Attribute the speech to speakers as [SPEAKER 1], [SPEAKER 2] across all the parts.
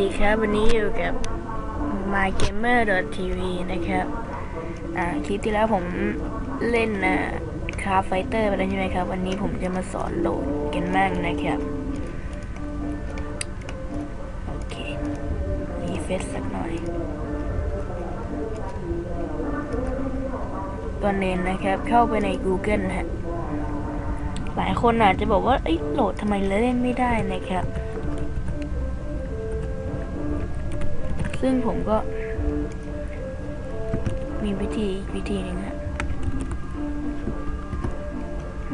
[SPEAKER 1] ดีครับ วันนี้อยู่กับ mygamer.tv นะครับ อ่า คลิปที่แล้วผมเล่นนะคราฟไฟเตอร์ไปแล้วใช่ไหมครับ วันนี้ผมจะมาสอนโหลดกันบ้างนะครับ โอเครีเฟซสักหน่อยก่อนเน้นนะครับ เข้าไปใน Google ฮะ หลายคนอาจจะบอกว่า เอ้ยโหลดทำไมเล่นไม่ได้นะครับ ซึ่งผมก็ มีวิธีวิธีหนึงฮะ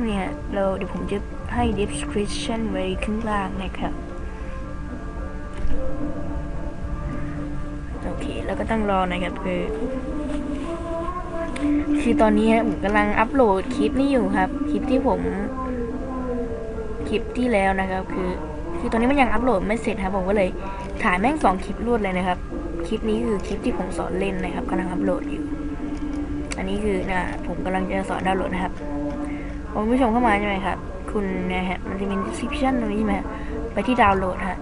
[SPEAKER 1] เนี่ยเราเดี๋ยวผมจะให้ description ไว้ข้างล่างนะครับโอเค แล้วก็ต้องรอนะครับคือ คือตอนนี้ฮะผมกำลังอัปโหลดคลิปนี้อยู่ครับ คลิปที่ผม คลิปที่แล้วนะครับ คือ คือตอนนี้มันยังอัปโหลดไม่เสร็จครับผมก็เลย ถ่ายแม่งสองคลิปรวดเลยนะครับ คลิปนี้คือคลิปที่ผมสอนเล่นนะครับกำลังอัปโหลดอยู่ อันนี้คือนะผมกำลังจะสอนดาวน์โหลดนะครับคุณผู้ชมเข้ามาใช่ไหมครับ คุณนะฮะ มันจะมี description ตรงนี้ใช่ไหมฮะไปที่ดาวน์โหลดฮะ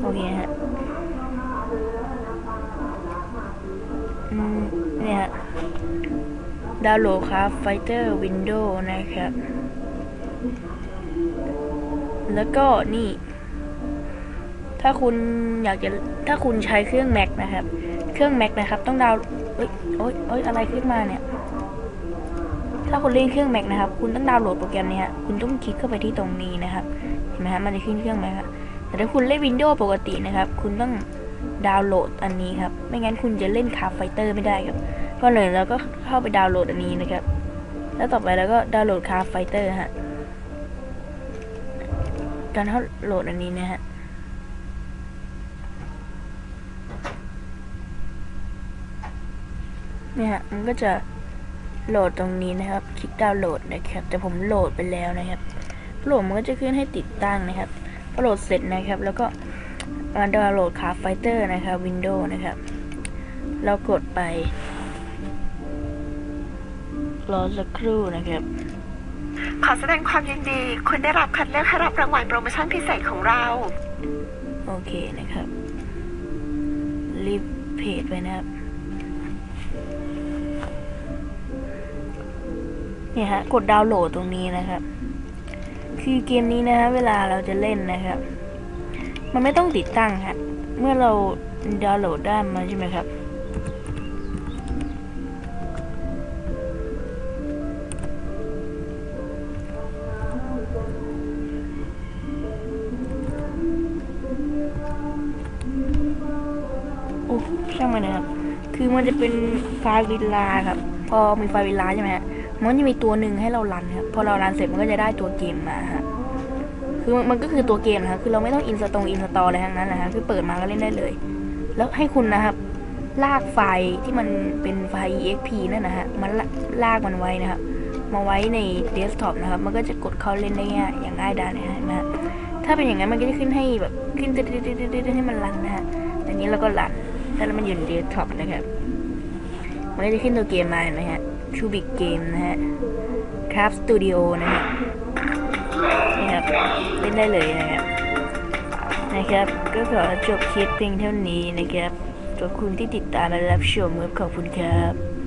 [SPEAKER 1] โอเคฮะอืมเนี่ยฮะ ดาวน์โหลดครับ Fighter Window นะครับ แล้วก็นี่ ถ้าคุณอยากจะถ้าคุณใช้เครื่อง Mac นะครับ เครื่อง Mac นะครับ ต้องดาวน์เอ้ยโอ๊ยโอ๊ยอะไรขึ้นมาเนี่ย ถ้าคุณเล่นเครื่อง Mac นะครับ คุณต้องดาวน์โหลดโปรแกรมนี้ฮะคุณต้องคลิกเข้าไปที่ตรงนี้นะครับเห็นไหมฮะมันจะขึ้นเครื่อง Mac ครับแต่ถ้าคุณเล่น Windows ปกตินะครับ คุณต้องดาวน์โหลดอันนี้ครับ ไม่งั้นคุณจะเล่นคาไฟเตอร์ไม่ได้ครับก็เลยเราก็เข้าไปดาวน์โหลดอันนี้นะครับ แล้วต่อไปเราก็ดาวน์โหลดคาไฟเตอร์ฮะการเข้าโหลดอันนี้นะฮะ เนี่ยฮะมันก็จะโหลดตรงนี้นะครับ คลิกดาวน์โหลดนะครับ แต่ผมโหลดไปแล้วนะครับโหลดมันก็จะขึ้นให้ติดตั้งนะครับพอโหลดเสร็จนะครับ แล้วก็มาดาวน์โหลดคาไฟเตอร์นะครับ Windows นะครับ เรากดไปรอสักครู่นะครับ
[SPEAKER 2] ขอแสดงความยินดี คุณได้รับคัดเลือกให้รับรางวัลโปรโมชั่นพิเศษของเรา
[SPEAKER 1] โอเคนะครับ รีบเพจไปนะครับ เนี่ยฮะกดดาวน์โหลดตรงนี้นะครับ คือเกมนี้นะฮะเวลาเราจะเล่นนะครับ มันไม่ต้องติดตั้งฮะเมื่อเราดาวน์โหลดได้มาใช่ไหมครับโอ้ช่างมันนะครับ คือมันจะเป็นไฟล์วิลาครับ พอมีไฟล์วิลาใช่ไหมฮะ มันจะมีตัวหนึ่งให้เรารันครับพอเรารันเสร็จมันก็จะได้ตัวเกมมาฮะคือมันก็คือตัวเกมนะครับคือเราไม่ต้องอินสตองอินสตออะไรทั้งนั้นนะฮะคือเปิดมาก็เล่นได้เลย แล้วให้คุณนะครับ ลากไฟล์ที่มันเป็นไฟล์ exp นั่นนะฮะมันลากมันไว้นะครับมาไว้ในเดสก์ท็อปนะครับ มันก็จะกดเข้าเล่นได้ง่ายอย่างง่ายดายนะฮะนะถ้าเป็นอย่างนั้นมันก็จะขึ้นให้แบบขึ้นตืดๆๆๆให้มันรันนะฮะอันนี้เราก็รันถ้าเรามันอยู่ในเดสก์ท็อปนะครับ มันก็จะขึ้นตัวเกมมาเห็นไหมฮะชูบิกเกมนะฮะคราฟสตูดิโอนะฮะนี่ครับเล่นได้เลยนะครับนะครับ ก็ขอจบคลิปเพียงเท่านี้นะครับขอบคุณที่ติดตามและรับชมครับขอบคุณครับ